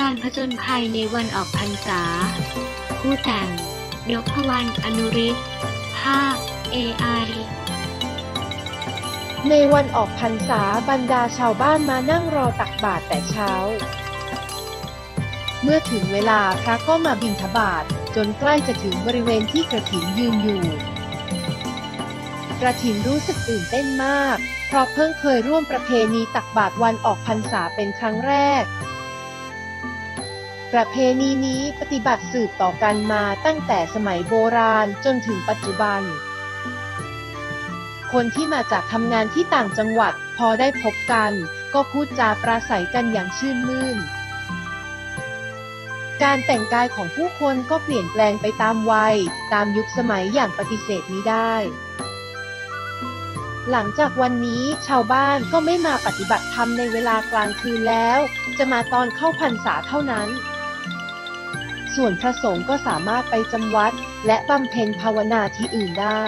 การผจญภัยในวันออกพรรษา ผู้แต่งนพวรรณอนุริศภาพ AI ในวันออกพรรษาบรรดาชาวบ้านมานั่งรอตักบาตรแต่เช้า เมื่อถึงเวลาพระก็มาบิณฑบาตจนใกล้จะถึงบริเวณที่กระถินยืนอยู่ กระถินรู้สึกตื่นเต้นมาก เพราะเพิ่งเคยร่วมประเพณีตักบาตรวันออกพรรษาเป็นครั้งแรก ประเพณีนี้ปฏิบัติสืบต่อกันมาตั้งแต่สมัยโบราณจนถึงปัจจุบัน คนที่มาจากทำงานที่ต่างจังหวัดพอได้พบกัน ก็พูดจาปราศัยกันอย่างชื่นมื่น การแต่งกายของผู้คนก็เปลี่ยนแปลงไปตามวัย ตามยุคสมัยอย่างปฏิเสธไมิได้ หลังจากวันนี้ชาวบ้านก็ไม่มาปฏิบัติธรรมในเวลากลางคืนแล้ว จะมาตอนเข้าพรรษาเท่านั้น ส่วนพระสงฆ์ก็สามารถไปจำวัด และบำเพ็ญภาวนาที่อื่นได้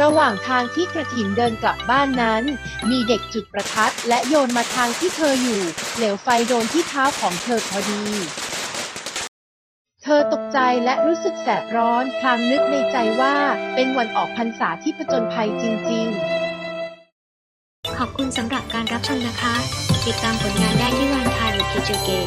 ระหว่างทางที่กระถินเดินกลับบ้านนั้น มีเด็กจุดประทัดและโยนมาทางที่เธออยู่ เหลวไฟโดนที่เท้าของเธอพอดี เธอตกใจและรู้สึกแสบร้อนพลางนึกในใจว่าเป็นวันออกพรรษาที่ผจญภัยจริง ๆขอบคุณสำหรับการรับชมนะคะ ติดตามผลงานได้ที่วันทายหรือพีเจเก๋